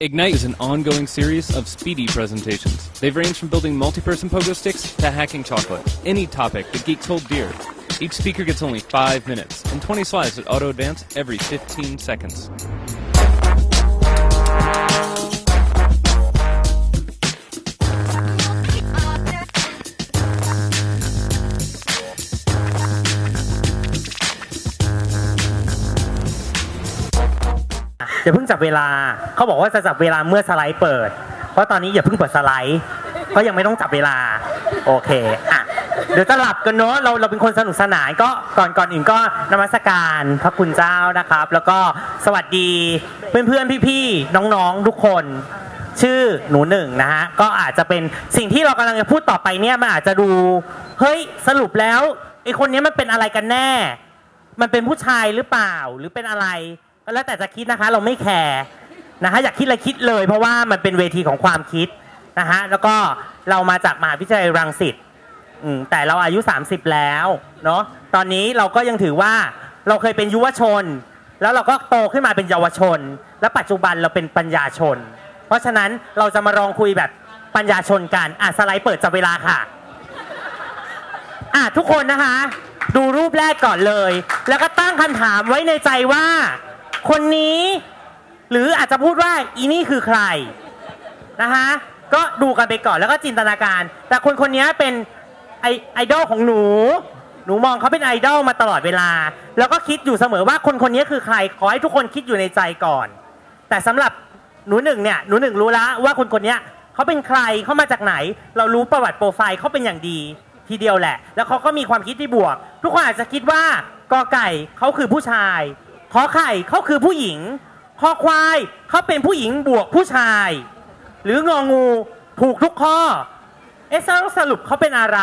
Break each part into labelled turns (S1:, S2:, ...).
S1: Ignite is an ongoing series of speedy presentations. They've ranged from building multi-person pogo sticks to hacking chocolate. Any topic that geeks hold dear. Each speaker gets only 5 minutes and 20 slides that auto-advance every 15 seconds.
S2: อย่าเพิ่งจับเวลา เขาบอกว่าจะจับเวลาเมื่อสไลด์เปิด เพราะตอนนี้อย่าเพิ่งเปิดสไลด์เพราะยังไม่ต้องจับเวลา โอเคอะเดี๋ยวจะหลับกันเนาะเราเราเป็นคนสนุกสนานก็ก่อนก่อนอื่นก็นมัสการพระคุณเจ้านะครับ แล้วก็สวัสดีเพื่อนเพื่อนๆพี่ๆน้องๆทุกคนชื่อหนูหนึ่งนะฮะก็อาจจะเป็นสิ่งที่เรากำลังจะพูดต่อไปเนี่ยมันอาจจะดูเฮ้ยสรุปแล้วไอคนนี้มันเป็นอะไรกันแน่ มันเป็นผู้ชายหรือเปล่าหรือเป็นอะไร แล้วแต่จะคิดนะคะ เราไม่แคร์นะฮะอยากคิดอะไรคิดเลย เพราะว่ามันเป็นเวทีของความคิดนะฮะแล้วก็เรามาจากมหาวิทยาลัยรังสิตแต่เราอายุ 30 แล้วเนาะตอนนี้เราก็ยังถือว่าเราเคยเป็นยุวชน แล้วเราก็โตขึ้นมาเป็นเยาวชน และปัจจุบันเราเป็นปัญญาชน เพราะฉะนั้นเราจะมาลองคุยแบบปัญญาชนกันอะสไลด์เปิดจับเวลาค่ะอะทุกคนนะคะ ดูรูปแรกก่อนเลย แล้วก็ตั้งคำถามไว้ในใจว่า คนนี้ หรืออาจจะพูดว่าอีนี่คือใครนะคะก็ดูกันไปก่อนแล้วก็จินตนาการ แต่คนคนนี้เป็นไอไอดอลของหนู หนูมองเขาเป็นไอดอลมาตลอดเวลา แล้วก็คิดอยู่เสมอว่าคนคนนี้คือใคร ขอให้ทุกคนคิดอยู่ในใจก่อน แต่สำหรับหนูหนึ่งเนี่ยหนูหนึ่งรู้แล้วว่าคนคนนี้เขาเป็นใครเขามาจากไหน เรารู้ประวัติโปรไฟล์เขาเป็นอย่างดี ทีเดียวแหละ แล้วเขาก็มีความคิดที่บวก ทุกคนอาจจะคิดว่ากอไก่เขาคือผู้ชาย ขอไข่เขาคือผู้หญิงคอควายเขาเป็นผู้หญิงบวกผู้ชาย หรืององูถูกทุกข้อ เอะแล้วสรุปเขาเป็นอะไร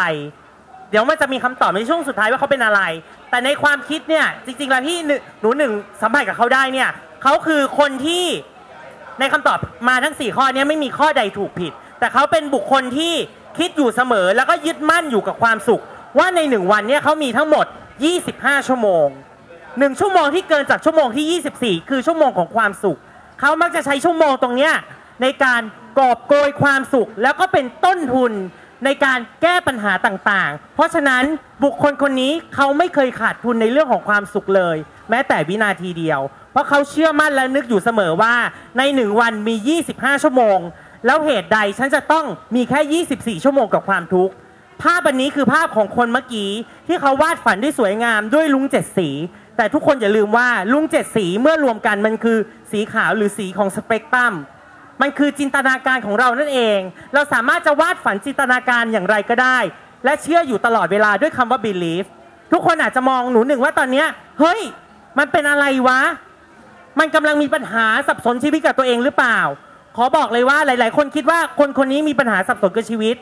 S2: เดี๋ยวมันจะมีคำตอบในช่วงสุดท้ายว่าเขาเป็นอะไร แต่ในความคิดเนี่ยจริงๆแล้วที่หนูหนึ่งสัมผัสกับเขาได้เนี่ยเขาคือคนที่ในคำตอบมาทั้ง 4 ข้อเนี้ไม่มีข้อใดถูกผิด แต่เขาเป็นบุคคลที่คิดอยู่เสมอแล้วก็ยึดมั่นอยู่กับความสุข ว่าในหนึ่งวันเนี่ยเขามีทั้งหมด 25 ชั่วโมง หนึ่งชั่วโมงที่เกินจากชั่วโมงที่ 24 คือชั่วโมงของความสุข เขามักจะใช้ชั่วโมงตรงเนี้ยในการกอบโกยความสุข แล้วก็เป็นต้นทุนในการแก้ปัญหาต่างๆ เพราะฉะนั้นบุคคลคนนี้เขาไม่เคยขาดทุนในเรื่องของความสุขเลย แม้แต่วินาทีเดียว เพราะเขาเชื่อมั่นและนึกอยู่เสมอว่าในหนึ่งวันมี 25 ชั่วโมง แล้วเหตุใดฉันจะต้องมีแค่ 24 ชั่วโมงกับความทุกข์ภาพอันนี้คือภาพของคนเมื่อกี้ที่เขาวาดฝันได้สวยงามด้วยลุงเจ็ดสี แต่ทุกคนอย่าลืมว่าลุงเจ็ดสีเมื่อรวมกันมันคือสีขาวหรือสีของสเปกตรัมมันคือจินตนาการของเรานั่นเอง เราสามารถจะวาดฝันจินตนาการอย่างไรก็ได้ และเชื่ออยู่ตลอดเวลาด้วยคำว่า believe ทุกคนอาจจะมองหนูหนึ่งว่าตอนเนี้ยเฮ้ย มันเป็นอะไรวะ มันกำลังมีปัญหาสับสนชีวิตกับตัวเองหรือเปล่า ขอบอกเลยว่าหลาย ๆ คนคิดว่าคนคนนี้มีปัญหาสับสนกับชีวิต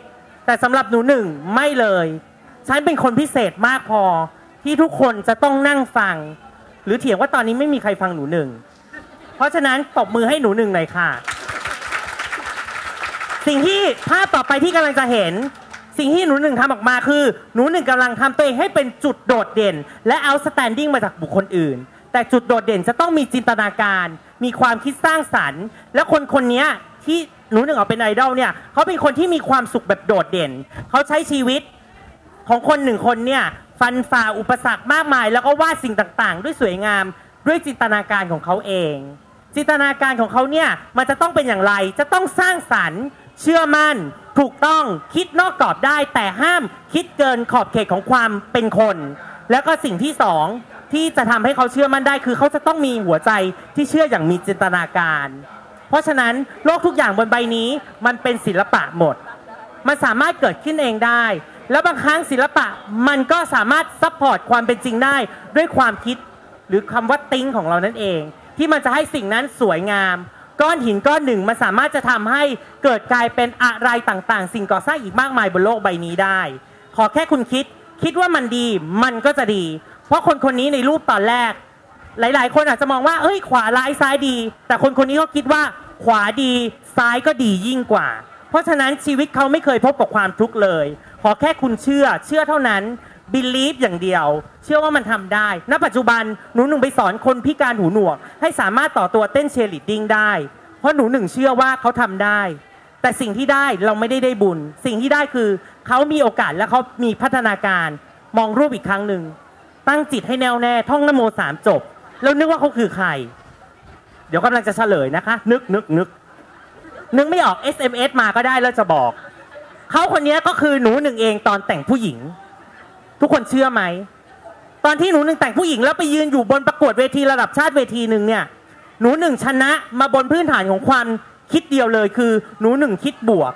S2: แต่สำหรับหนูหนึ่งไม่เลย ฉันเป็นคนพิเศษมากพอ ที่ทุกคนจะต้องนั่งฟัง หรือเถียงว่าตอนนี้ไม่มีใครฟังหนูหนึ่ง เพราะฉะนั้นตบมือให้หนูหนึ่งหน่อยค่ะ สิ่งที่ภาพต่อไปที่กำลังจะเห็น สิ่งที่หนูหนึ่งทำออกมาคือ หนูหนึ่งกำลังทำตัวเองให้เป็นจุดโดดเด่น และเอาสแตนดิ้งมาจากบุคคลอื่น แต่จุดโดดเด่นจะต้องมีจินตนาการ มีความคิดสร้างสรรค์ และคนคนนี้ที่หนูหนึ่งเอาเป็นไอดอลเนี่ยเขาเป็นคนที่มีความสุขแบบโดดเด่น เขาใช้ชีวิตของคนหนึ่งคนเนี่ย ฟันฝ่าอุปสรรคมากมาย แล้วก็วาดสิ่งต่างๆ ด้วยสวยงามด้วยจินตนาการของเขาเอง จินตนาการของเขาเนี่ยมันจะต้องเป็นอย่างไรจะต้องสร้างสรรค์ เชื่อมั่น ถูกต้องคิดนอกกรอบได้ แต่ห้ามคิดเกินขอบเขตของความเป็นคน แล้วก็สิ่งที่สองที่จะทำให้เขาเชื่อมั่นได้คือเขาจะต้องมีหัวใจที่เชื่ออย่างมีจินตนาการ เพราะฉะนั้นโลกทุกอย่างบนใบนี้มันเป็นศิลปะหมด มันสามารถเกิดขึ้นเองได้ แล้วบางครั้งศิลปะมันก็สามารถซัพพอร์ตความเป็นจริงได้ด้วยความคิดหรือคำว่าติ้งของเรานั่นเอง ที่มันจะให้สิ่งนั้นสวยงาม ก้อนหินก้อนหนึ่งมันสามารถจะทำให้เกิดกลายเป็นอะไรต่างๆ สิ่งก่อสร้างอีกมากมายบนโลกใบนี้ได้ ขอแค่คุณคิดคิดว่ามันดีมันก็จะดี เพราะคนคนนี้ในรูปตอนแรก หลาย ๆ คนอาจจะมองว่าเอ้ยขวาร้ายซ้ายดี แต่คนคนนี้เขาคิดว่าขวาดีซ้ายก็ดียิ่งกว่า เพราะฉะนั้นชีวิตเขาไม่เคยพบกับความทุกข์เลย ขอแค่คุณเชื่อ เชื่อเท่านั้น believe อย่างเดียว เชื่อว่ามันทำได้ ณ ปัจจุบันหนูหนุ่งไปสอนคนพิการหูหนวก ให้สามารถต่อตัวเต้นเชียร์ลีดดิ้งได้ เพราะหนูหนึ่งเชื่อว่าเขาทำได้ แต่สิ่งที่ได้เราไม่ได้ได้บุญ สิ่งที่ได้คือเขามีโอกาสและเขามีพัฒนาการ มองรูปอีกครั้งหนึ่ง ตั้งจิตให้แน่วแน่ ท่องนโมสามจบ แล้วนึกว่าเขาคือใคร เดี๋ยวกำลังจะเฉลยนะคะ นึกนึกนึกนึกไม่ออก SMS มาก็ได้แล้วจะบอก เขาคนนี้ก็คือหนูหนึ่งเองตอนแต่งผู้หญิง ทุกคนเชื่อไหม ตอนที่หนูหนึ่งแต่งผู้หญิงแล้วไปยืนอยู่บนประกวดเวทีระดับชาติเวทีหนึ่งเนี่ย หนูหนึ่งชนะมาบนพื้นฐานของความคิดเดียวเลยคือหนูหนึ่งคิดบวก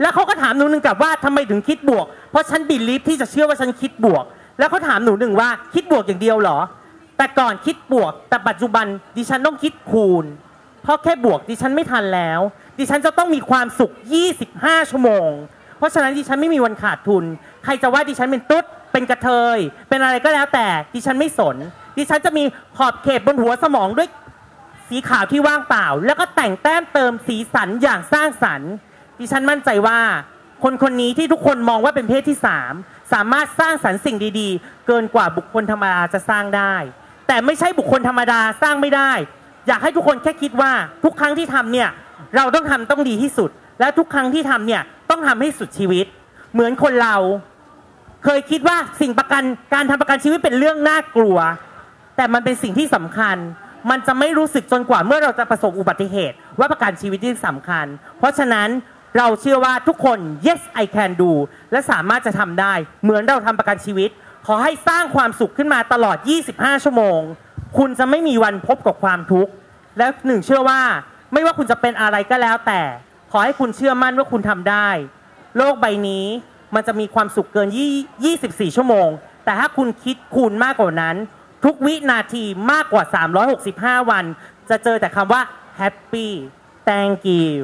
S2: แล้วเขาก็ถามหนูหนึ่งกลับว่าทำไมถึงคิดบวก เพราะฉันบิลีฟที่จะเชื่อว่าฉันคิดบวก แล้วเขาถามหนูหนึ่งว่าคิดบวกอย่างเดียวเหรอ แต่ก่อนคิดบวก แต่ปัจจุบันดิฉันต้องคิดคูณ เพราะแค่บวกดิฉันไม่ทันแล้ว ดิฉันจะต้องมีความสุข 25 ชั่วโมง เพราะฉะนั้นดิฉันไม่มีวันขาดทุน ใครจะว่าดิฉันเป็นตุ๊ด เป็นกระเทย เป็นอะไรก็แล้วแต่ดิฉันไม่สน ดิฉันจะมีขอบเขตบนหัวสมองด้วยสีขาวที่ว่างเปล่า แล้วก็แต่งแต้มเติมสีสันอย่างสร้างสรรค์ดิฉันมั่นใจว่า คนคนนี้ที่ทุกคนมองว่าเป็นเพศที่สามสามารถสร้างสรรค์สิ่งดีๆ เกินกว่าบุคคลธรรมดาจะสร้างได้ แต่ไม่ใช่บุคคลธรรมดาสร้างไม่ได้ อยากให้ทุกคนแค่คิดว่าทุกครั้งที่ทำเนี่ยเราต้องทำต้องดีที่สุด และทุกครั้งที่ทำเนี่ย ต้องทำให้สุดชีวิต เหมือนคนเรา เคยคิดว่าสิ่งประกันการทำประกันชีวิตเป็นเรื่องน่ากลัว แต่มันเป็นสิ่งที่สำคัญ มันจะไม่รู้สึกจนกว่าเมื่อเราจะประสบอุบัติเหตุ ว่าประกันชีวิตที่สำคัญ เพราะฉะนั้นเราเชื่อว่าทุกคน yes I can do และสามารถจะทำได้ เหมือนเราทำประกันชีวิต ขอให้สร้างความสุขขึ้นมาตลอด 25 ชั่วโมง คุณจะไม่มีวันพบกับความทุกข์ และหนึ่งเชื่อว่า ไม่ว่าคุณจะเป็นอะไรก็แล้วแต่ ขอให้คุณเชื่อมั่นว่าคุณทำได้ โลกใบนี้มันจะมีความสุขเกินยี่24 ชั่วโมง แต่ถ้าคุณคิดคูณมากกว่านั้น ทุกวินาทีมากกว่า 365 วัน จะเจอแต่คำว่า happy thank you